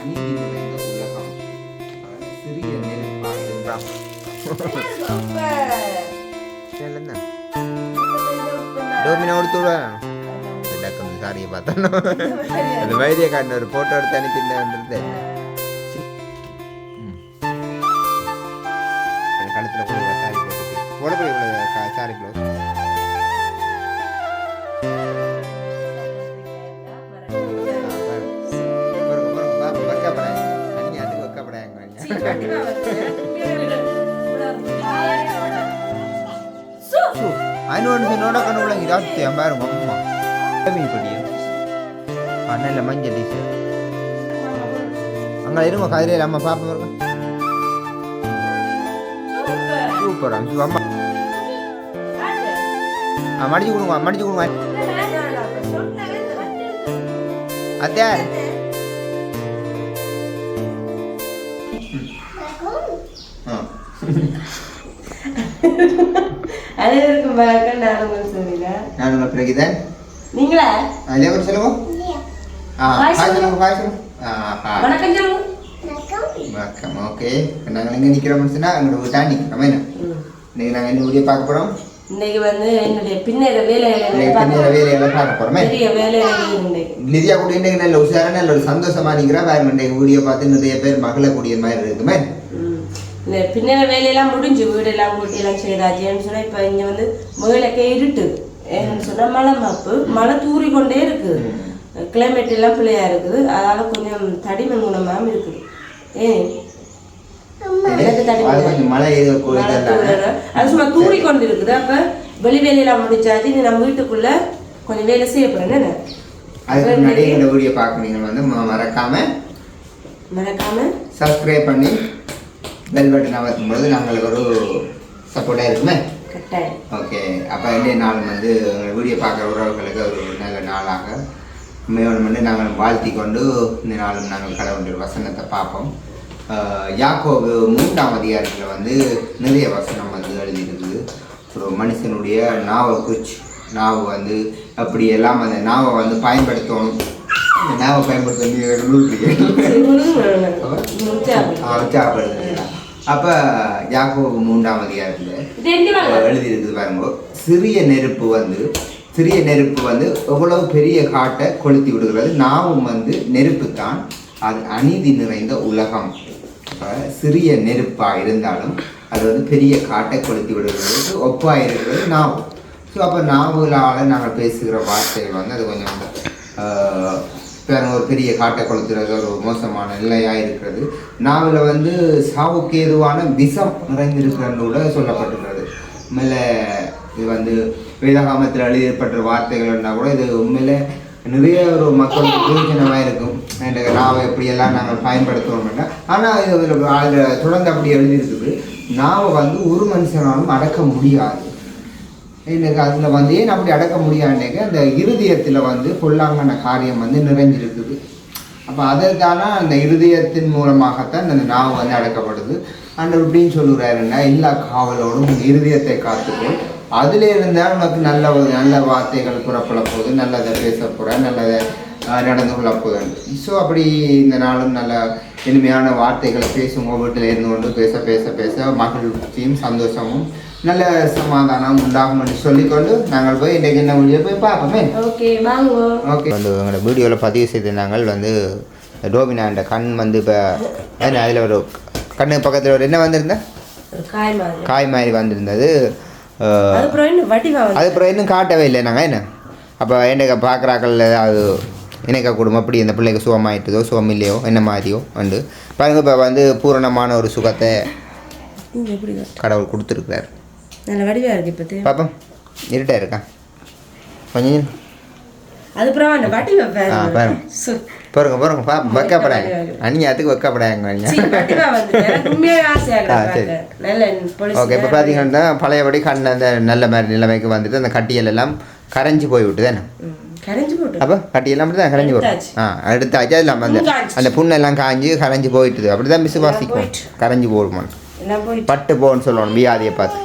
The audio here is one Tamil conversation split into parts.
அநீதி நிறைந்த உலகம் சிறிய நெருப்பாக இருந்தால் டோமினோ கொடுத்து சாரியை பார்த்தோம் அந்த வைத்திய காட்டின ஒரு ஃபோட்டோ எடுத்து அனுப்பியிருந்தேன் கழுத்தில் கூட சாரி போட்டுட்டு உடம்புல இவ்வளோ சாரி ಐನೂರು ನೋಡಕೊಂಡು ಒಳಗೆ ಜಾಸ್ತಿ ಅಂಬಾರು ಅಮ್ಮ ಕಮ್ಮಿ ಪಡಿ அண்ணன் லெமன் ஜெல்லி சார் அங்கே இருங்க கதிரையில் அம்மா பாப்பா வருங்க சூப்பர் அம்சு அம்மா ஆ மடிச்சு கொடுங்க மடிச்சு கொடுங்க அத்தையார் அனைவருக்கும் வணக்கம். நான் உங்கள் சுமிதா நான் உங்கள் பிரகிதன். நீங்களா? லேபர் சொல்லுவோம் ஆ ஹாய் சொல்லுங்க. ஹாய் சொல்லுங்க. ஆ ஹாய் வணக்கம் சொல்லுங்க. வணக்கம். ஓகே. நாங்கள் எங்கே நிற்கிறோம்னு சொன்னால் எங்களோட வீட்டா நிற்கிறோம் என்ன? இன்னைக்கு நாங்கள் என்ன வீடியோ பார்க்க போகிறோம் இன்னைக்கு வந்து என்னுடைய பின்னேற பார்க்க பெரிய லிதியா கூட இன்னைக்கு நல்ல உஷாரா நல்ல ஒரு சந்தோஷமா நிற்கிறா பாருங்க இன்னைக்கு வீடியோ பார்த்து நிறைய பேர் மகளக்கூடிய மாதிரி இருக்குமே. இந்த பின்னேற வேலையெல்லாம் முடிஞ்சு வீடெல்லாம் கூட்டி எல்லாம் செய்தாச்சுன்னு சொன்னா இப்போ இங்க வந்து முயலக்கே இருட்டு ஏன்னு சொன்னா மழை மாப்பு மழை தூறி கொண்டே இருக்குது கிளைமேட் எல்லாம் பிள்ளையா இருக்குது அதனால கொஞ்சம் தடிமன் குணமாகவும் இருக்குது ஏன் அது சும்மா தூறி கொண்டு இருக்குது அப்ப வெளி வேலையெல்லாம் முடிச்சாச்சு நீ நம்ம வீட்டுக்குள்ள கொஞ்சம் வேலை செய்ய போறேன் என்ன அதுக்கு முன்னாடி இந்த வீடியோ பார்க்க நீங்க வந்து மறக்காம மறக்காம சப்ஸ்கிரைப் பண்ணி பெல் பட்டன் அமர்த்தும் பொழுது நாங்களுக்கு ஒரு சப்போர்ட்டாக இருக்குமே? ஓகே அப்போ இன்றைய நாள் வந்து வீடியோ பார்க்குற உறவுகளுக்கு ஒரு நல்ல நாளாக மேலும் வந்து நாங்கள் வாழ்த்தி கொண்டு இந்த நாளும் நாங்கள் கடவுளுடைய வசனத்தை பார்ப்போம். ஆஹ் யாக்கோபு மூன்றாம் அதிகாரத்தில் வந்து நிறைய வசனம் வந்து எழுதியிருக்குது. ஒரு மனுஷனுடைய நாவை குறிச்சு நாவு வந்து அப்படி எல்லாம் அந்த நாவை வந்து பயன்படுத்தணும். அந்த நாவை பயன்படுத்த அப்போ யாக்கோபு மூன்றாம் அதிகாரத்தில் இது எங்க வாங்க எழுதி இருக்குது பாருங்க. சிறிய நெருப்பு வந்து சிறிய நெருப்பு வந்து எவ்வளவு பெரிய காட்டை கொளுத்தி விடுகிறது? நாவும் வந்து நெருப்பு தான் அது அநீதி நிறைந்த உலகம். சிறிய நெருப்பா இருந்தாலும் அது வந்து பெரிய காட்டை கொளுத்தி விடுகிறது. ஒப்பா இருக்கிறது நாவு. ஸோ அப்போ நாவலால் நாங்கள் பேசுகிற வார்த்தைகள் வந்து அது கொஞ்சம் இப்போ ஒரு பெரிய காட்டை கொளுத்துறது ஒரு மோசமான நிலையாக இருக்கிறது நாவில் வந்து சாவுக்கு ஏதுவான விஷம் நிறைந்திருக்கிறன்னு கூட சொல்லப்பட்டிருக்கிறது. உண்மையில இது வந்து வேதகாமத்தில் எழுதப்பட்ட வார்த்தைகள்னா கூட இது உண்மையில் நிறைய ஒரு மக்களுக்கு பிரயோஜனமாக இருக்கும் என்ற நாவை எப்படியெல்லாம் நாங்கள் பயன்படுத்துவோம்னா ஆனால் இது அதில் அதில் தொடர்ந்து அப்படி எழுதியிருக்குது. நாவை வந்து ஒரு மனுஷனாலும் அடக்க முடியாது. எனக்கு அதில் வந்து ஏன் அப்படி அடக்க முடியாதுனாக்க அந்த இருதயத்தில் வந்து கொள்ளாங்கன காரியம் வந்து நிறைஞ்சிருக்குது. அப்போ அதற்கான அந்த இருதயத்தின் மூலமாகத்தான் அந்த நாவு வந்து அடக்கப்படுது. அண்ட் இப்படின்னு சொல்லுறாருன்னா எல்லா காவலோடும் இருதயத்தை காத்துக்கும் அதில் இருந்தால் உனக்கு நல்ல ஒரு நல்ல வார்த்தைகள் புறப்பட போகுது. நல்லதை பேச போகிற நல்லதை நடந்து கொள்ள போகுது. ஸோ அப்படி இந்த நாளும் நல்ல இனிமையான வார்த்தைகளை பேசும் வீட்டில் இருந்து கொண்டு பேச பேச பேச மகிழ்ச்சியும் சந்தோஷமும் நல்ல சமாதானம் உண்டாகும் என்று சொல்லிக்கொண்டு நாங்கள் போய் இன்றைக்கு என்ன வழியை போய் பார்ப்போமே. ஓகே வந்து எங்களோட வீடியோவில் பதிவு செய்த நாங்கள் வந்து டோபினாண்ட கண் வந்து இப்போ அதில் ஒரு கண்ணு பக்கத்தில் ஒரு என்ன வந்திருந்தா? ஒரு காய் மாதிரி. காய் மாதிரி வந்திருந்தது. அதுக்கப்புறம் என்ன இன்னும் காட்டவே இல்லை நாங்கள் என்ன? அப்போ என்னைக்கு பார்க்குறாக்கள் அது இணைக்க குடும்பம் அப்படி இந்த பிள்ளைக்கு சுகமாயிட்டதோ சுகம் இல்லையோ என்ன மாதிரியோ வந்து. பாருங்க இப்போ வந்து பூரணமான ஒரு சுகத்தை? கடவுள் கொடுத்துருக்குறாரு. நல்ல வடிவா இருக்கு இப்ப பாப்போம். இருட்டா இருக்கா? கொஞ்சம் அதுக்கப்புறம் அந்த வடிவா ஆ, பாருங்க. பாருங்க பா வைக்கப்படாங்க வைக்கப்படாங்க. பார்க்க. நல்ல police ஓகே இப்போ பார்த்தீங்கன்னா பழையபடி கண் அந்த நல்ல மாதிரி நிலைமைக்கு வந்துட்டு அந்த கட்டியல் எல்லாம் கரைஞ்சி போய் விட்டு தானே அப்போ கட்டியெல்லாம் அப்படி தான் கரைஞ்சி எடுத்தாச்சு. ஆ எடுத்தாச்சு. அது இல்லாமல் அந்த. அந்த புண்ணெல்லாம் காஞ்சி கரைஞ்சி போயிட்டுது. அப்படி தான் விசுவாசிக்கும். கரைஞ்சி போடுமான் பட்டு போன்னு சொல்லணும். வியாதியை பார்த்து.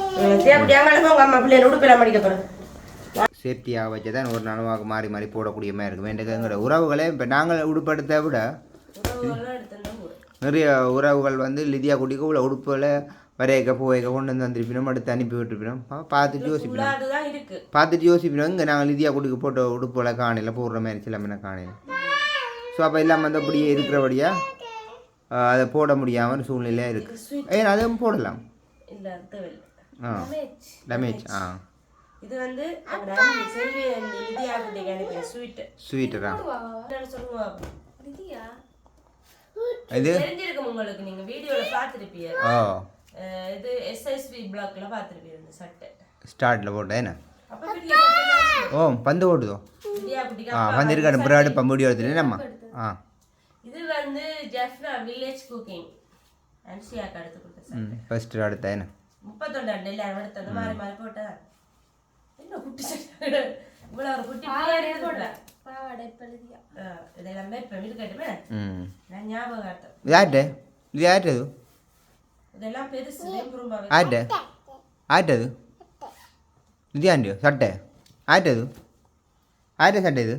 சேஃப்டியாக வச்சு தான் ஒரு நனவாக மாறி மாறி போடக்கூடிய மாதிரி இருக்கும். வேண்டிய எங்களோட உறவுகளே இப்போ நாங்கள் உடுப்படுத்த விட நிறைய உறவுகள் வந்து லிதியா குட்டிக்கு உள்ள உடுப்புகளை வரையக்க போவைக்க கொண்டு வந்து வந்திருப்பினோம் அடுத்து அனுப்பி விட்டுருப்பினோம். பார்த்துட்டு யோசிப்பினோம். பார்த்துட்டு யோசிப்பினோம். இங்கே நாங்கள் லிதியா குட்டிக்கு போட்ட உடுப்புகளை காணையில் போடுற மாதிரி சில மீனை காணையில். ஸோ அப்போ இல்லாமல் வந்து அப்படியே இருக்கிறபடியாக அதை போட முடியாமல் சூழ்நிலையாக இருக்குது ஏன் அதுவும் போடலாம். டேமேஜ் ஆ. இது வந்து செல்வி நிதியா குட்டிக்கு அனுப்பின ஸ்வீட் ஸ்வீட்டரா இது தெரிஞ்சிருக்கும் உங்களுக்கு. நீங்க வீடியோல பார்த்திருப்பீங்க. ஓ இது எஸ்எஸ்வி பிளாக்ல பார்த்திருப்பீங்க இந்த சட்டை. ஸ்டார்ட்டில் போட்டேன் என்ன? ஓ பந்து குட்டிக்கு ஆ அப்பா வந்திருக்காரு பிராடு நம்ம ஆ. இது வந்து ஜெஃப்னா வில்லேஜ் குக்கிங் அன்சியாக்கு கொடுத்த அடுத்த என்ன? முப்பத்தொண்டாண்டு எல்லாரும் எடுத்து அந்த மாதிரி மாதிரி போட்டா. என்ன குட்டி சட்டை? இவ்வளவு ஒரு குட்டி பிள்ளையாரே போடுற பாவாடை பழுதியா? இதெல்லாமே இப்போ வீடு கட்டுமே. நான் ஞாபகம் இது யார்கிட்ட? இது யார்கிட்ட இது இதெல்லாம் பெருசு யார்கிட்ட? யார்கிட்ட இது ஆண்டியோ சட்டை. இது யார்கிட்ட சட்டை இது?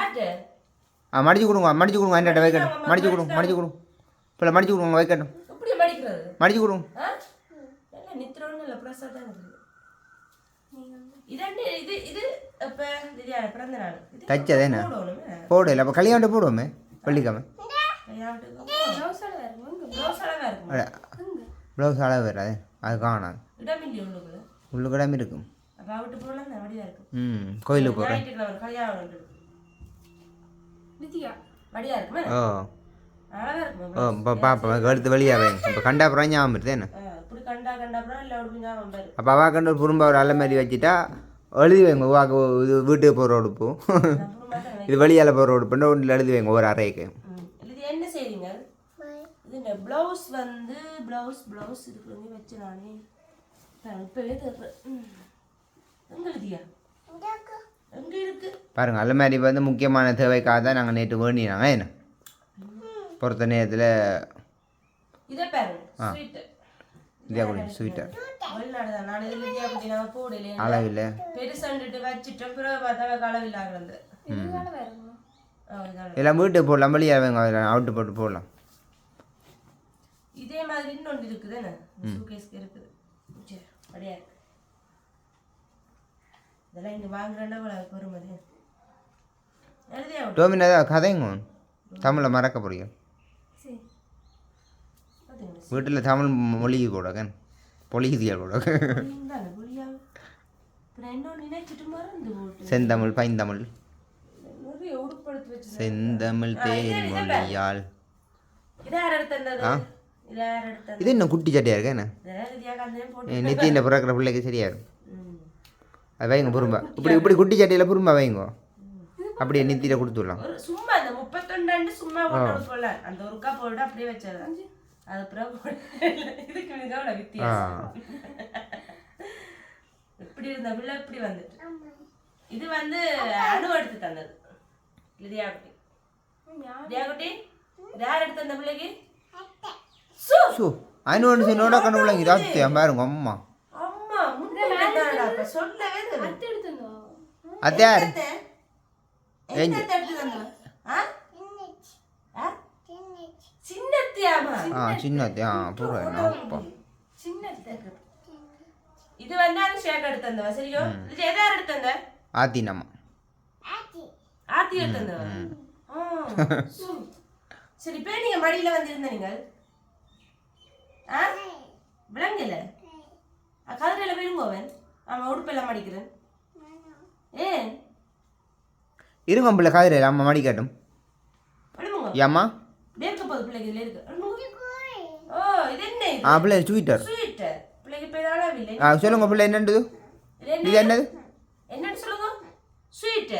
ஆட்டு ஆ மடிச்சு கொடுங்க மடிச்சு கொடுங்க என்கிட்ட வைக்கட்டும் மடிச்சு கொடுங்க மடிச்சு கொடுங்க. இப்போ மடிச்சு கொடுங்க வைக்கட்டும் மடிச்சு கொடுங்க ஆ எல்லாம் நித்திரோன்னு இல்லை பிரசாதம் இருக்குது இதண்டு இது இது இப்போ திடீர் பிறந்த நாள். இது தச்சது என்ன? போடணுமே. போடல அப்போ கல்யாணம் போடுவோமே வெள்ளிக்கிழமை ப்ளவுஸ் அளவு வராது அது காணாது. உள்ளுக்குள்ள. உள்ளுக்கிடாம இருக்கும். ம் கோயிலுக்கு போகிறேன் ஓ. ஓ பாப்பா இப்போ கண்டா அப்புறம் ஞாபகம் வருது கண்டா இல்லை அப்படி ஞாபகம் பாரு அப்போ அவா கண்டு ஒரு புறம்பா ஒரு அலை மாதிரி வச்சுட்டா எழுதி வைங்க வாக்கு இது வீட்டுக்கு போகிற உடுப்பு. இது வெளியால் போகிற உடுப்புன்னு ஒன்றில் எழுதி வைங்க ஒரு அறைக்கு. இது என்ன செய்றீங்க? இது ப்ளவுஸ் வந்து ப்ளவுஸ் ப்ளவுஸ் இதுக்கு வந்து வச்சு நானே இப்பவே தர்றேன். எங்க எழுதியா? எங்க இருக்கு? பாருங்கள் அல்ல மாதிரி வந்து முக்கியமான தேவைக்காக தான் நாங்கள் நேற்று வேண்டினாங்க என்ன பொறுத்த நேரத்தில் இதை பாருங்க இந்தியா குடி ஸ்வீட்டர் அளவில் பெருசாண்டுட்டு வச்சுட்டோம். பிறகு பார்த்தா அளவில் ஆகிறது எல்லாம் வீட்டுக்கு போடலாம் வைங்க அவுட்டு போட்டு போடலாம் இதே மாதிரி இன்னொன்று இருக்குது. என்ன? சூகேஸ்க்கு இருக்குது. சரி அப்படியா? இதெல்லாம் இங்கே வாங்குறேன்னா பெருமதி எழுதியா விட்டு டோமினா கதைங்க. தமிழை மறக்க பார்த்தீங்களா வீட்டில் தமிழ் மொழிக்கு போடக்கன் பொலிகுதியால் போட தானே புரியா அப்புறம் இன்னொன்று நினைச்சிட்டு மறந்து போட்டு செந்தமிழ் பைந்தமிழ் செந்தமிழ் தேன் மொழியால் இதை யார் எடுத்தது இதை யார் எடுத்தது இது என்ன குட்டி சட்டையாக இருக்கா என்ன நித்தியின் பிறக்கிற பிள்ளைக்கு சரியா இருக்கும். அது வைங்க பொறும்பா இப்படி இப்படி குட்டி சட்டையில் பொறும்பா வைங்க அப்படியே நித்தியில் கொடுத்துடலாம் சும்மா அந்த முப்பத்தொண்டாண்டு சும்மா அந்த ஒருக்கா போட்டு அப்படியே வச்சது அது அப்புறம் போட இதுக்கு மிக ஆ வித்தியாசம். இப்படி இருந்த பிள்ளை இப்படி வந்துட்டு. இது வந்து அணு எடுத்து தந்தது. லிதியா குட்டி லிதியா குட்டி இது யார் எடுத்து தந்த பிள்ளைக்கு? சு! ஐநூறு சின்னோட கண்ணு பிள்ளைங்க இது அத்தியா? பாருங்க அம்மா. அம்மா முன்னாடி சொல்லவே இல்லை. அத்தை எடுத்து தந்தவ? ஆ? ஆ? சின்னத்தியாமா ஆ பூரா அப்பா இது வந்து அது ஷேக் எடுத்து தந்தவ சரியோ இது எதை யார் எடுத்து தந்த ஆத்தி நம்ம ஆத்தி எடுத்து தந்தவ ஆ, சு. சரி இப்போ நீங்க மடியில வந்திருந்த நீங்கள் ஆ விளங்கல கதிரையில போயிருங்க அவன் உடுப்பெல்லாம் மடிக்கிறேன் ஏன் இருங்க பிள்ளை காதிரையில் அம்மா மடி காட்டும் விழுமுங்க ஏம்மா போகுது பிள்ளைக்கு இதுல இருக்கு. ஓ இது என்ன இது? ஆ பிள்ளை ஸ்வீட்டர் ஸ்வீட் பிள்ளைக்கு இது அளவில்லை ஆ சொல்லுங்க பிள்ளை என்னது இது என்ன இது என்னது? என்னன்னு சொல்லுங்க. ஸ்வீட்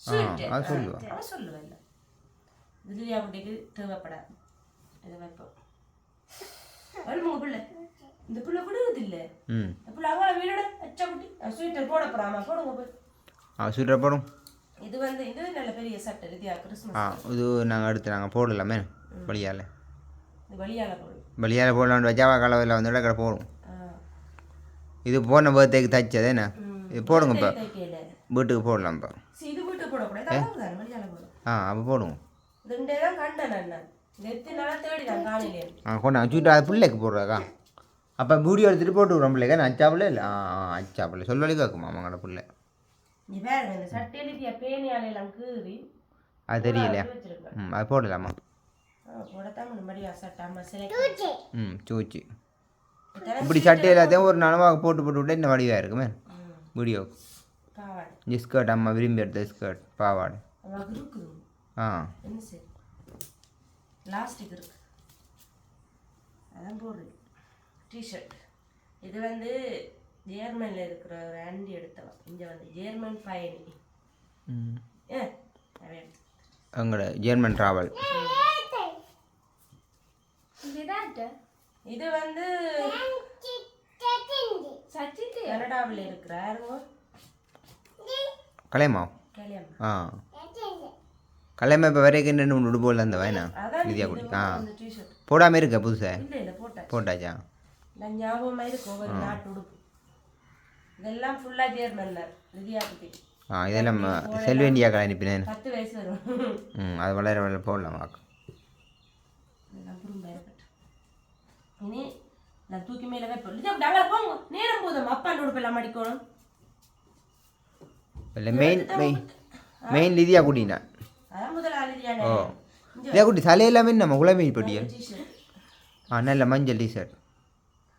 ஸ்வீட் அது சொல்லுவா. அவன் சொல்லுவேன் இல்லை. தில்லியா குட்டிக்கு தேவைப்படாது. இதை வைப்போம் வருமுங்க பிள்ளை. இந்த பிள்ளை விடுவது இல்லை. ம். பிள்ளை அங்கே வீடோட அச்சா குட்டி. ஸ்வீட்டர் போட போறாமா போடுங்க போய். ஆ ஸ்வீட்டர் போடும் இது வந்து இது நல்ல பெரிய சட்டை இதுயா கிறிஸ்மஸ் ஆ இது நாங்கள் அடுத்து நாங்கள் போடலாமே வழியால். வழியால போடலான்னு வச்சா கலவையில் வந்து கடை போடும். இது போன பர்த்டேக்கு தைச்சது என்ன? இது போடுங்க இப்போ. வீட்டுக்கு போடலாம் இப்போ. ஆ அப்போ போடுவோம் ஆ கொண்டு வச்சுட்டு அது பிள்ளைக்கு போடுறாக்கா அப்போ வீடியோ எடுத்துகிட்டு போட்டு விட்றோம் பிள்ளைங்க நான் அச்சாப்பில் இல்லை. ஆ ஆ அச்சாப்பில் சொல்லி கேட்குமா அவங்களோட பிள்ளை? இந்த சட்டையில பேனியால எல்லாம் கீறி. அது தெரியலையா? ம் அது போடலாமா? ம் சூச்சி இப்படி சட்டை எல்லாத்தையும் ஒரு நனவாக போட்டு போட்டு விட்டா இந்த வடிவாக இருக்குமே? வீடியோ. ஸ்கர்ட் அம்மா விரும்பி எடுத்த ஸ்கர்ட் பாவாடை. ஆ. லாஸ்டிக் இருக்கு. அதான் போடுறேன். டிஷர்ட் இது வந்து ஜேர்மனில் இருக்கிற ஒரு ஆண்டி எடுத்தவன். இங்கே வந்து ஜேர்மன் பயணி. ம். ஏ அவன் எடுத்து. எங்களோட ஜெர்மன் ட்ராவல் இது வந்து கனடாவில் கலையம்மா. ஆ. கலையம்மா இப்போ வரைக்கும் ரெண்டு மூணு உடுப்போல் அந்த வேணா இது குடி ஆ போடாமல் இருக்க போட்டேன் போட்டாச்சா. நான் ஞாபகமாக நாட்டு உடுப்பு. இதெல்லாம் ஃபுல்லாக ஆ இதெல்லாம் செல்வேண்டியா கடை அனுப்பினேன். பத்து வயசு வரும். ம் அது வளர வளர போடலாம் வாக்கு. இனி நான் தூக்கி மேலே போங்க. நேரம் போதும். அப்பாண்ட உடுப்பெல்லாம் மடிக்கணும் இல்லை மெயின் மெயின் மெயின் லிதியா குட்டினா ஓ. லிதியா குட்டி தலையெல்லாமே நம்ம குழம்பு பொடியல் டிஷர்ட் ஆ நல்ல மஞ்சள் டிஷர்ட்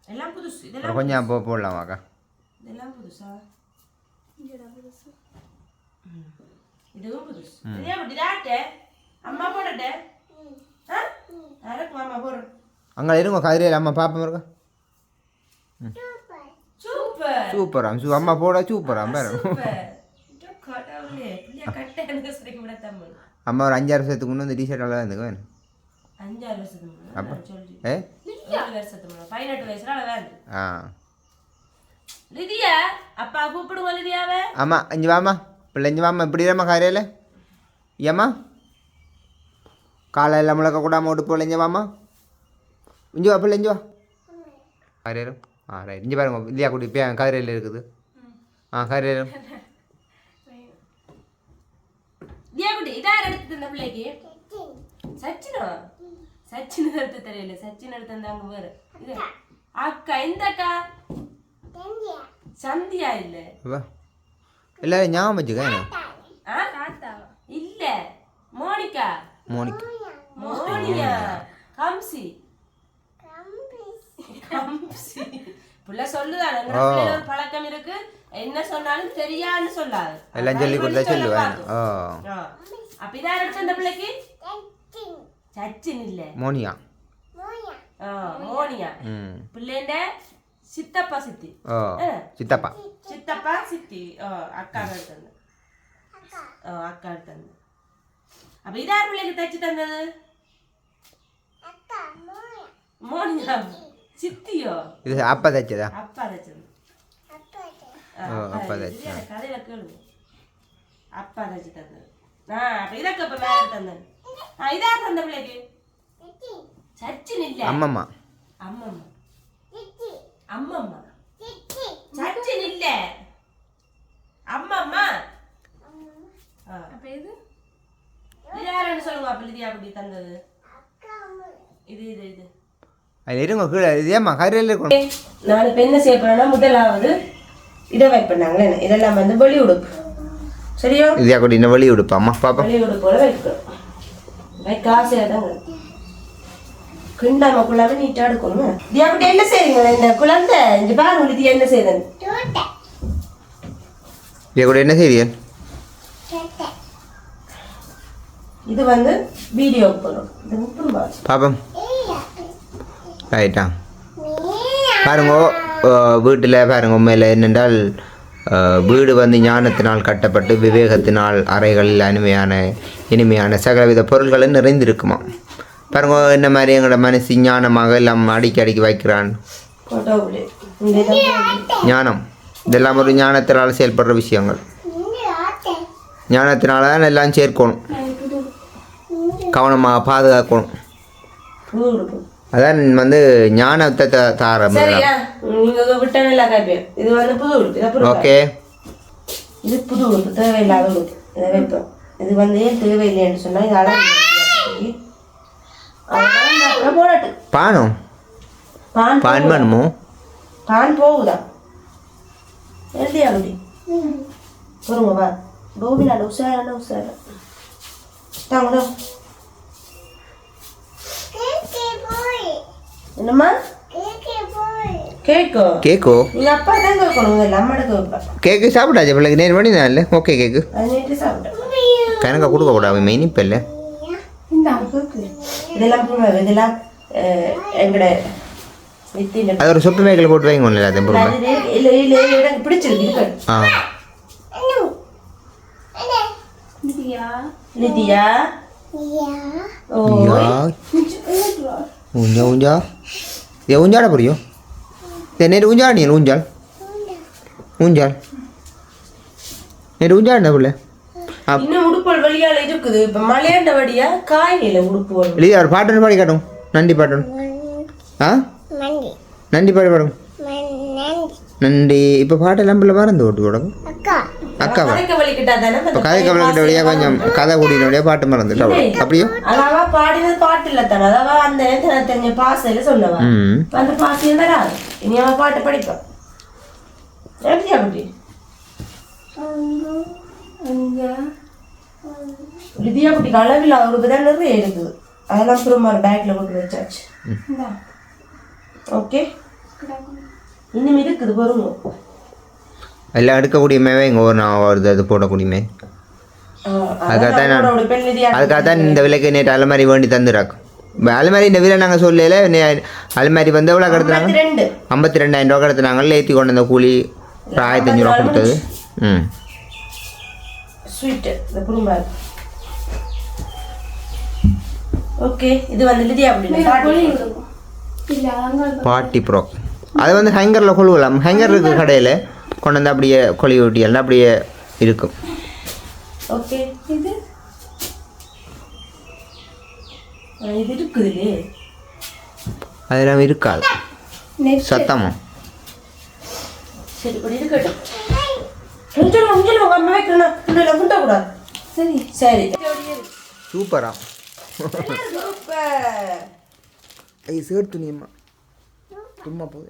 எல்லாம் புதுசு. இதெல்லாம் அப்புறம் கொஞ்சம் போ போடலாம் வாக்கா. இதெல்லாம் புதுசா? இதே அப்படி இதாட்டே அம்மா போடட்டே? ஆ? யாருக்கு அம்மா போடுறேன். அங்கே இருங்க கதிரையில் அம்மா பாப்பா இருக்கா சூப்பர். சூப்பராம் சூ அம்மா போட சூப்பராம் பாரு அம்மா ஒரு அஞ்சாறு வருஷத்துக்கு முன்னே இந்த டிஷர்ட் நல்லா இருந்துக்கு வேணும் அஞ்சாறு வருஷத்துக்கு ஏ? ஆ. லிதியா? அப்பா கூப்பிடுங்க லிதியாவை. ஆமாம் இஞ்சி வாம்மா. பிள்ளை இஞ்சி வாம்மா இப்படி இருமா கரையில்? ஏம்மா? காலையில் முழக்க கூடாம ஓட்டு போல இஞ்சி வாம்மா. இஞ்சி வா பிள்ளை இஞ்சி வா. கரையில். ஆ ரைட் இஞ்சி பாருங்க இல்லையா குட்டி பே கரையில் இருக்குது. ஆ கரையில். தியா குட்டி இதார் எடுத்து தந்த பிள்ளைக்கு? சச்சினா? சச்சின் எடுத்து தெரியல சச்சின் எடுத்து தந்தாங்க வேறு. இது அக்கா. இந்த அக்கா? சந்தியா இல்ல. வா. எல்லாரும் ஞாபகம் வச்சுக்க இல்ல. மோனிகா. மோனிகா. மோனியா கம்சி. கம்சி. புள்ள சொல்லுதானே. ஒரு பழக்கம் இருக்கு. என்ன சொன்னாலும் தெரியான்னு சொல்லாது. எல்லாம் சொல்லி கொடுத்தா சொல்ல சொல்லுவேன். பார்க்கும். ஓ. ஆ. அப்ப இதான் எடுத்து அந்த பிள்ளைக்கு? சச்சின். இல்ல. மோனியா ஆ, மோனியா பிள்ளைண்ட சித்தப்பா சித்தி. சித்தப்பா. சித்தப்பா சித்தி அக்கா ஆ, அக்கா எடுத்தது அப்ப இதார் பிள்ளைக்கு தச்சு தந்தது? மோனியா சித்தியோ? இது அப்பா தைச்சதா? அப்பா தச்சது. அப்பா அப்பா. இது கதையில கேளுங்க. அப்பா தச்சு தந்தது. ஆ அப்ப இதற்கு இப்ப மேல தந்தது? ஆ இதார் தந்த பிள்ளைக்கு? சச்சின் இல்ல அம்மம்மா. அம்மம்மா. அம்மம்மா. சச்சின் இல்ல அம்மம்மா. ஆ. அப்ப இது இது யாருன்னு சொல்லுங்க அப்ப லிதியா அப்படி தந்தது? இது இது இது. அது இருங்க கீழே. இது ஏம்மா கரையில் இருக்கணும் நான் இப்ப என்ன செய்ய போறேன்னா முதலாவது இதை வைப்பண்ணாங்களே இதெல்லாம் வந்து வெளி உடுப்பு. சரியோ? இதையா கூட இன்னும் வெளியே விடுப்பாம்மா பாப்பா. வெளி உடுப்போட வைக்கணும் வைக்க ஆசையாக தான் கிண்டாம குழாவை நீட்டா எடுக்கணும். தியாபட்டி என்ன செய்றீங்க? இந்த குழந்தை இந்த பாருங்க லிதியா என்ன செய்யுது இதை கூட என்ன செய்தியல் இது வந்து வீடியோ பாப்பம். ரைட்டா பாருங்க வீட்டில் பாருங்க உண்மையில் என்னென்றால் வீடு வந்து ஞானத்தினால் கட்டப்பட்டு விவேகத்தினால் அறைகளில் அருமையான இனிமையான சகலவித பொருள்களும் நிறைந்திருக்குமா பாருங்க என்ன மாதிரி எங்களோட மனசு ஞானமாக எல்லாம் அடிக்கி அடிக்கி வைக்கிறான். ஞானம். இதெல்லாம் ஒரு ஞானத்தினால் செயல்படுற விஷயங்கள். ஞானத்தினால தான் எல்லாம் சேர்க்கணும். கவனமாக பாதுகாக்கணும். அதான் வந்து ஞானத்தை தார ஓகே. இது புது உடுப்பு. தேவையில்லாத உடுப்பு. இதை வந்து தேவையில்லைன்னு சொன்னா இது அழகு அதனால இந்த அப்புறம் போடட்டு பானம் பான். பான்? பண்ணுமோ பான் போகுதா? எழுதியா அப்படி பொறுங்க வா. கோபிநாடு உஷாரான உஷாரா தாங்க. என்னம்மா? கேக்கோ? கேக்கோ? நீங்க அப்பா தான் கேட்கணும் இல்லை அம்மாட்ட கேட்பேன் கேக்கு சாப்பிட்டாச்சு பிள்ளைக்கு? நேர் பண்ணி தான் இல்லை? Okay cake. அது நேற்று சாப்பிட்டேன். கணக்கா கொடுக்க கூடாது இல்லை. இதெல்லாம் இதெல்லாம் வித்தின் அது ஒரு சொப்பு மேக்கில் போட்டு வைங்க ஒன்றும் இல்லை பொருள் பிடிச்சிருக்கு ஆ இதுயா லிதியா ஓ யா ஊஞ்சா ஊஞ்சா ஏ ஊஞ்சாட புரியும் ஏ நேரு ஊஞ்சா நீ ஊஞ்சால் ஊஞ்சால் நேரு ஊஞ்சாட பிள்ளை இன்னும் உடுப்புகள் வழியால இருக்குது. இப்ப மலையாண்ட வழியா காயில உடுப்புகள் இல்லையா ஒரு பாட்டு பாடி காட்டும். நண்டி பாட்டும் ஆ? நண்டி பாடி பாடும். நண்டி இப்போ பாட்டெல்லாம் பிள்ளை மறந்து ஓட்டு போடும் அக்கா. வா கதைக்க வலிக்கிட்டா தானே இப்போ கதை கவலைக்கிட்ட வழியாக கொஞ்சம் கதை கூடின வழியாக பாட்டு மறந்துட்டா அப்படியோ? அதாவா பாடினது பாட்டு இல்ல தானே. அதாவா அந்த நேரத்துல நான் தெரிஞ்ச பாசையில சொன்னவா ம். அந்த பாசையும் வராது இனி அவன் பாட்டு படிப்பான் எப்படி அப்படி லிதியா குட்டிக்கு அளவில் அவருக்கு தான் நிறைய இருக்குது அதெல்லாம் திரும்ப பேக்ல கொண்டு வச்சாச்சு. ஓகே? இன்னும் இருக்குது பாருங்க எல்லாம் எடுக்கக்கூடிய மேவே இங்கே ஒரு நான் ஒரு இது போடக்கூடியமே அதுக்காகத்தான் நான்- அவரோட பெண் லிதியா அதுக்காக தான் இந்த விலைக்கு நேற்று அலமாரி வேண்டி தந்துடாக்கும் அலமாரி இந்த விலை நாங்கள் சொல்லல நே- அலமாரி வந்து எவ்வளோ கடத்துனாங்க ஐம்பத்தி ரெண்டு. ஐம்பத்தி ரெண்டாயிரம் ரூபா கடத்துனாங்க ஏற்றி கொண்டு வந்த கூலி ஒரு ஆயிரத்தி அஞ்சூறு ரூபா கொடுத்தது. ம். ஸ்வீட் இந்த குருமா ஓகே இது வந்து லிதியா அப்படின்னு இல்ல அங்க பார்ட்டி ப்ரோ. அது வந்து ஹேங்கரில் கொழுவலாம். ஹேங்கர் இருக்குது கடையில். கொண்டு வந்து அப்படியே கொழி ஊட்டியெல்லாம் அப்படியே இருக்கும். ஓகே இது? இது இருக்குது அதெல்லாம் இருக்காது. சத்தமா? சரி இப்படி இருக்கட்டும். கொஞ்சம் கொஞ்சம் உங்க அம்மா வைக்கணும் இல்லை குண்ட கூடாது சரி. சரி. சூப்பரா. சூப்பர். ஐய் சேர் துணியம்மா. சும்மா போகுது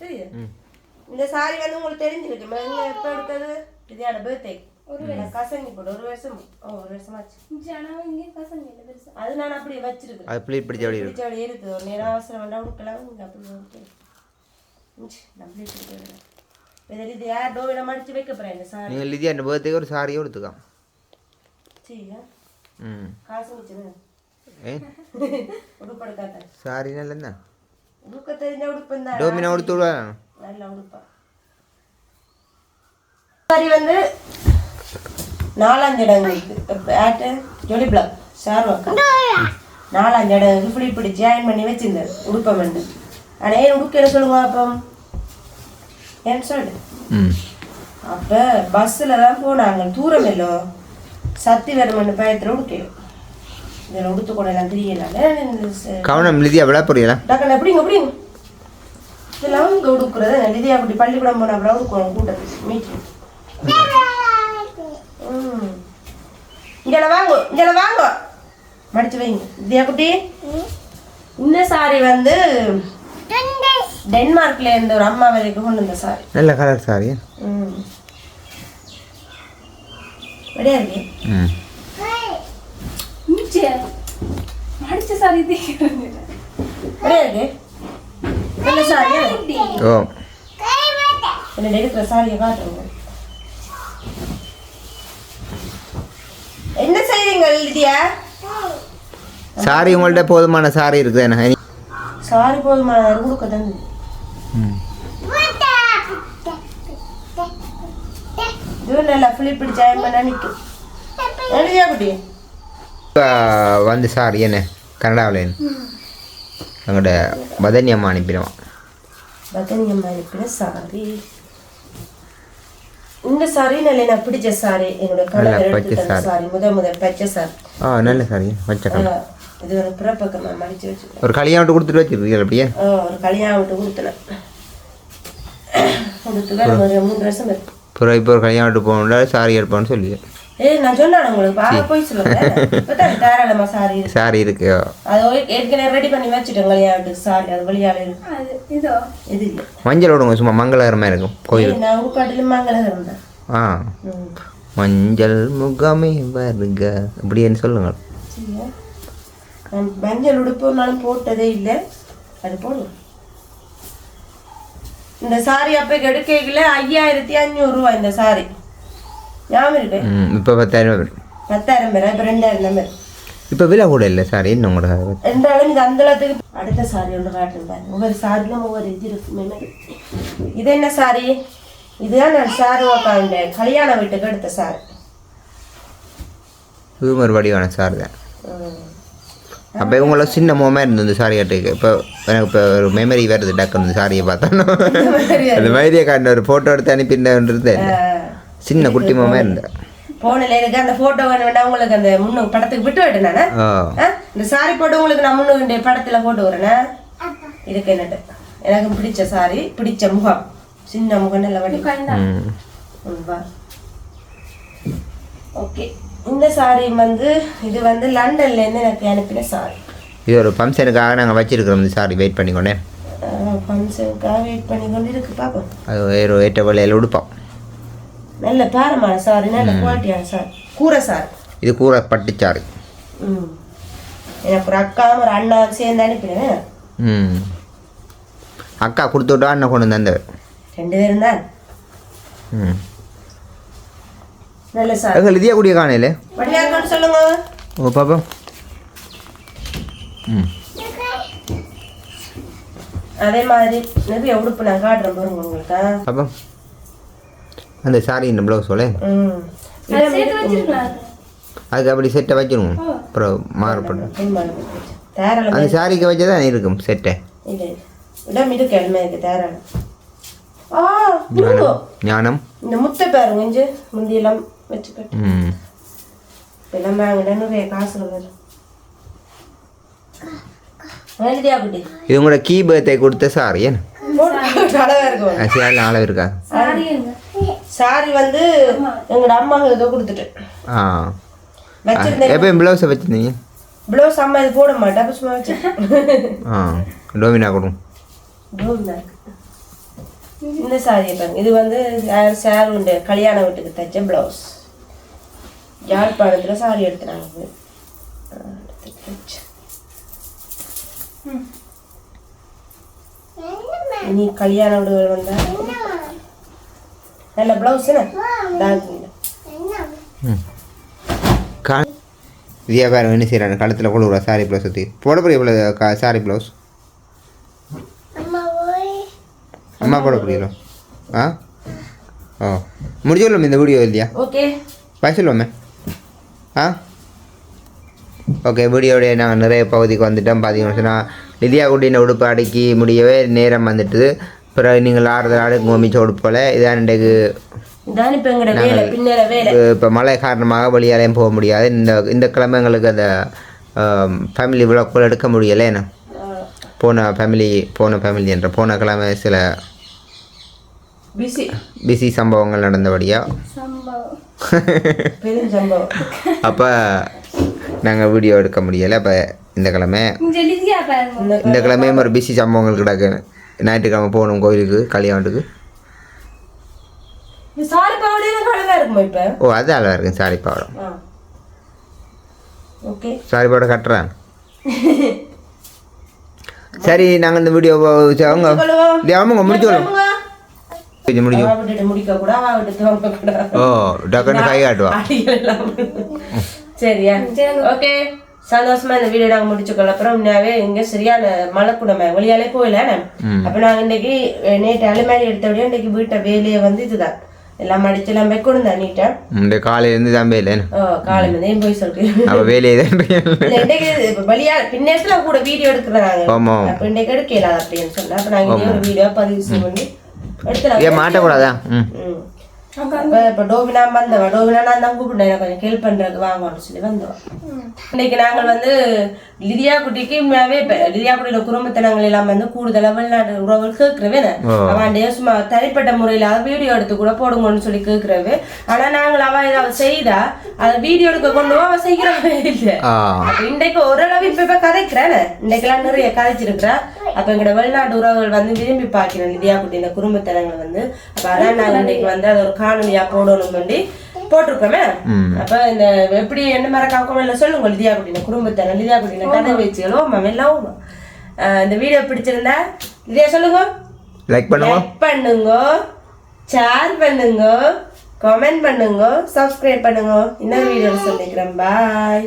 சரி. இந்த சாரி வந்து உங்களுக்கு தெரிஞ்சிருக்கு. நீங்க எப்போ எடுத்தது? இதோட பர்த்டே ஒரு கசங்கி போடு ஒரு வருஷம் ஓ ஒரு வருஷமாச்சு. ஜனம் இங்கே பசங்க இல்லை பெருசா? அது நான் அப்படியே வச்சிருக்கேன் அது பிளேட் பிடிச்ச அப்படி இருக்கும் பிடிச்ச இருக்குது ஒரு நேரம் அவசரம் வேண்டாம் உடுக்கலாம் இங்கே அப்படி நீங்கள் லிதியா இந்த பர்த்டேக்கு ஒரு சாரியும் எடுத்துக்கலாம் சரியா ம் காசு மிச்சது ஏ உடுப்படுக்காத சாரி நல்ல தான் டோமினா சாரி வந்து நாலாஞ்சு இடம் இருக்கு ஆட்டு ஜொலி பிளாக் ஷார்வாக்கா நாலாஞ்சு இடம் இப்படி இப்படி ஜாயின் பண்ணி வச்சிருந்தேன் உடுப்பம் வந்து ஆனால் ஏன் உடுக்க சொல்லுங்க அப்போ? ஏன்னு சொல்லு? அப்போ பஸ்ஸில் தான் போனாங்க. தூரம் இல்லோ. சத்தி வருமன்னு பயத்தில் உடுக்கணும் இதில் உடுத்து கூட எல்லாம் தெரியல. கவனம் லிதியா விழா புரியல டக்குனு எப்படிங்க எப்படிங்க இதெல்லாம் இங்கே உடுக்குறது. நிதியா அப்படி பள்ளிக்கூடம் போன அப்புறம் உடுக்கணும் கூட்டத்துக்கு. மீட்டிங். இங்கே வாங்க இங்கே வாங்க. மடிச்சு வைங்க. தியா குட்டி. இந்த சாரி வந்து டென்மார்க்ல இருந்து ஒரு அம்மா வரைக்கும் கொண்டு வந்த சாரி நல்ல கலர் சாரி ம். இருக்கு? மடிச்ச சாரி இருக்கு. நல்ல சாரியா ஓ. என்ன எடுக்கிற சாரியை காட்டுங்க. என்ன செய்றீங்க லிதியா சாரி உங்கள்ட்ட போதுமான சாரி இருக்குது என்ன? சாரி போதுமா கொடுக்க தந்து இது நல்லா ஃபிளிப் பிடிச்ச பண்ணா நிற்கும் எழுதியா குட்டி? வந்து சாரி என்ன? கனடாவில் எங்கள்கிட்ட பதனி அம்மா அனுப்பிடுவான். பத்தனியம்மா இருக்கிற சாரி. இந்த சாரி நல்ல நான் பிடிச்ச சாரி. என்னோட பச்சை எடுத்து தந்த சாரி. முத முத பச்சை சாரி. ஆ நல்ல சாரி கலர். ஆ, இது ஒரு பிறப்பக்கம் நான் மடிச்சு வச்சுக்கிறேன். ஒரு கல்யாணம் கொடுத்துட்டு வச்சிருக்கீங்க அப்படியே ஆ, ஒரு கல்யாணம் விட்டு கொடுத்தேன். கொடுத்துக்க ஒரு மூணு வருஷம் இருக்கு. அப்புறம் இப்போ ஒரு கல்யாணத்துக்கு போகணும்னா சாரி எடுப்போம்னு சொல்லி ஏய் நான் சொன்னேன் உங்களுக்கு பா போய் சொல்லுங்க. தாராளமா சாரி இருக்கு. சாரி இருக்கு அது ஓ- ஏற்கனவே ரெடி பண்ணி வச்சுட்டேன் கல்யாணத்துக்கு சாரி அது வழியாவே இருக்கு. அது இதோ. இது? இல்லை மஞ்சள் விடுங்க சும்மா மங்களகரமாக இருக்கும் கோயில். நான் உப்பாட்டிலும் மங்களம் இருந்தேன் ஆ. மஞ்சள் முகமே வருக இப்படின்னு சொல்லுங்க சரியா? நான் மஞ்சள் உடுப்புனாலும் போட்டதே இல்லை. அது போடலாம் இந்த சாரி அப்போ எடுக்கல ஐயாயிரத்தி அஞ்சூறு ரூபா இந்த சாரி ஞாபகம் இருக்கு? இப்போ பத்தாயிரம் வரும். பத்தாயிரம் பேர்? இப்போ ரெண்டாயிரம் பேர் இப்போ விலை கூட இல்லை சாரி இன்னும் கூட. என்றாலும் இது அந்த அளவுக்கு. அடுத்த சாரி ஒன்று காட்டுறேன் ஒவ்வொரு சாரிலும் ஒவ்வொரு இது இருக்கு மெமரி இது என்ன சாரி இதுதான் நான் சாரி உட்காந்து கல்யாண வீட்டுக்கு எடுத்த சாரி ஒரு வடிவான சாரி தான். அப்போ இவங்கள சின்ன மோமே இருந்தது இந்த சாரி கட்டுக்கு இப்போ எனக்கு இப்போ ஒரு மெமரி வருது டக்குன்னு சாரியை பார்த்தோன்னா அந்த மாதிரியே காட்டின ஒரு ஃபோட்டோ எடுத்து அனுப்பிட்டு சின்ன குட்டி மோமே இருந்தேன் போனில் இருக்கு அந்த போட்டோ வேண்டாம் உங்களுக்கு அந்த முன்னு படத்துக்கு விட்டு விட்டேன் இந்த சாரி போட்டு உங்களுக்கு நான் முன்னு படத்துல போட்டு வரேனே இருக்கு என்னட்டு எனக்கு பிடிச்ச சாரி பிடிச்ச முகம். சின்ன முகம் நல்ல வடி ஓகே இந்த சாரி வந்து இது வந்து லண்டன்ல இருந்து எனக்கு அனுப்பின சாரி இது ஒரு ஃபங்க்ஷனுக்காக நாங்கள் வச்சிருக்கிறோம் இந்த சாரி வெயிட் பண்ணிக்கொண்டேன் ஃபங்க்ஷனுக்காக வெயிட் பண்ணி கொண்டு இருக்கு பார்ப்போம் அது வேறு ஏற்ற வழியில் உடுப்போம். நல்ல பாரமான சாரி நல்ல குவாலிட்டியான சாரி கூரை சாரி இது கூரை பட்டுச்சாரி ம். எனக்கு ஒரு அக்கா ஒரு அண்ணா சேர்ந்து அனுப்பினேன் ம். அக்கா கொடுத்து விட்டா அண்ணன் கொண்டு வந்து தந்தவர் ரெண்டு பேரும் தான். ம். நல்ல சாரி. எங்கள் இதியா கூடிய காணையில் சொல்லுங்க. ஓ பாப்பா ம். அதே மாதிரி நிறைய உடுப்பு நான் காட்டுறேன் பாருங்க உங்களுக்கு ஆ. பாப்பா அந்த சாரி இந்த ப்ளவுஸ் வச்சிருக்கலாம் அதுக்கு அப்படி செட்டை வச்சிருவோம் அப்புறம் மாறப்படும் தாராளம் அந்த சாரிக்கு வச்சு தான் இருக்கும் செட்டை. இடம் இருக்கு எல்லாமே இருக்கு தாராளம் ஞானம். இந்த முத்தை பாருங்க இஞ்சு முந்தியெல்லாம் வச்சுக்கிட்டு ம் எல்லாம் வாங்கினா நிறைய காசுல வரும் எழுதியா குட்டி இது உங்களோட கீ பர்த்டே கொடுத்த சாரி இருக்கும் சேரில் அளவு இருக்கா சாரி சாரி வந்து எங்களோட அம்மாவுக்கு ஏதோ கொடுத்துட்டு ஆ எப்போ ப்ளவுஸை வச்சுருந்தீங்க ப்ளவுஸ் அம்மா இது போட மாட்டேன் சும்மா வச்சு ஆ டோமினா கொடுங்க இந்த பாருங்க இது வந்து சார் உண்டு கல்யாண வீட்டுக்கு தைச்ச ப்ளவுஸ் யாழ்ப்பாணத்தில் சாரி எடுத்துனாங்க. இனி கல்யாண வீடுகள் வந்தா? நல்ல கா வியாபாரம் என்ன செய்கிறாங்க கழுத்தில் கொழுவுற சாரி ப்ளவுஸ் சுற்றி போட போகிற இவ்வளோ சாரி ப்ளவுஸ் அம்மா போட புரியல ஆ? ஓ. முடிச்சுள்ளோம் இந்த வீடியோ இல்லையா? ஓகே பாய் சொல்லுவோமே. ஆ? ஓகே வீடியோடைய நாங்கள் நிறைய பகுதிக்கு வந்துட்டோம். பார்த்தீங்கன்னு சொன்னால் லிதியா குட்டின உடுப்பு அடக்கி முடியவே நேரம் வந்துட்டுது. பிறகு நீங்கள் ஆறுதல் அடுக்கு மிச்ச உடுப்போல் இதான் இன்றைக்கு இப்போ மழை காரணமாக வெளியாலையும் போக முடியாது. இந்த இந்த கிழமை எங்களுக்கு அந்த ஃபேமிலி விளக்குகள் எடுக்க முடியலை என்ன? போன ஃபேமிலி போன ஃபேமிலி என்ற போன கிழமை சில பிஸி சம்பவங்கள் நடந்தபடியாக அப்போ நாங்கள் வீடியோ எடுக்க முடியலை. அப்போ இந்த கிழமை இந்த கிழமையும் ஒரு பிஸி சம்பவங்கள் கிடக்கு ஞாயிற்றுக்கிழமை போகணும் கோயிலுக்கு கல்யாணத்துக்கு. இருக்குமா ஓ அது அழகாக இருக்குங்க சாரி பாவடம் சாரி பாவடம் கட்டுறேன். சரி நாங்கள் இந்த வீடியோ அவங்க முடிச்சு விடுவோம் ஓ டக்குன்னு கை காட்டுவா சரியா? ஓகே. சந்தோஷமா இந்த வீடியோ நாங்க முடிச்சுக்கொள்ள அப்புறம் உண்மையாவே இங்க சரியான மழை குடமை வெளியாலே போயில. அப்ப நாங்க இன்னைக்கு நேற்று அலுமாரி எடுத்தபடியா இன்னைக்கு வீட்டை வேலையை வந்து இதுதான். எல்லாம் மடிச்சு எல்லாம் வைக்கணும் தான் நீட்டா. இந்த காலையிலேருந்து தம்பி இல்லைன்னு ஓ காலை மதியம் போய் சொல்றேன் அவள் வேலையை தான் இன்னைக்கு இப்ப வெளியா பின்னேரத்துல கூட வீடியோ எடுக்கிறாங்க. ஆமாம் அப்ப இன்னைக்கு எடுக்கலாம் அப்படின்னு சொன்னா. அப்ப நாங்க இதே ஒரு வீடியோ பதிவு ஏன் மாட்டக்கூடாதா? இப்ப டோபினா வந்தவா டோபினா நான் தான் கூப்பிட்டேன். எனக்கு கொஞ்சம் ஹெல்ப் பண்றதுக்கு வாங்கன்னு சொல்லி வந்தவா. இன்னைக்கு நாங்கள் வந்து லிதியா குட்டிக்கு உண்மையாவே இப்ப லிதியா குட்டியோட குடும்பத்தினங்கள் எல்லாம் வந்து கூடுதலா வெளிநாட்டு உறவுகள் கேட்கிறவே அவன் சும்மா தனிப்பட்ட முறையில வீடியோ எடுத்து கூட போடுங்கன்னு சொல்லி கேட்கிறவே. ஆனா நாங்கள் அவ ஏதாவது செய்தா அதை வீடியோ எடுக்க கொண்டு அவ செய்கிறவே இல்லை. இன்றைக்கு ஓரளவு இப்ப இப்ப கதைக்கிறேன். இன்னைக்கெல்லாம் நிறைய கதைச்சிருக்கிறா அப்ப எங்கட வெளிநாட்டு உறவுகள் வந்து விரும்பி பார்க்கிறேன் லிதியா குட்டி இந்த குடும்பத்தினங்களை வந்து அப்ப அதான் நாங்க இன்னைக்கு வந்து அது ஒரு காணொலியா போடணும் வேண்டி போட்டிருக்கோமே. அப்ப இந்த எப்படி என்ன மறக்காம கமெண்ட்ல சொல்லுங்க லிதியா குட்டி இந்த குடும்பத்தினர் லிதியா குட்டி இந்த கதை வச்சுகளோ மேம் எல்லாம் இந்த வீடியோ பிடிச்சிருந்தா லிதியா சொல்லுங்க. லைக் பண்ணுவோம். லைக் பண்ணுங்க. ஷேர் பண்ணுங்க. கமெண்ட் பண்ணுங்க சப்ஸ்கிரைப் பண்ணுங்க. இன்னொரு வீடியோல சந்திக்கிறேன். பாய்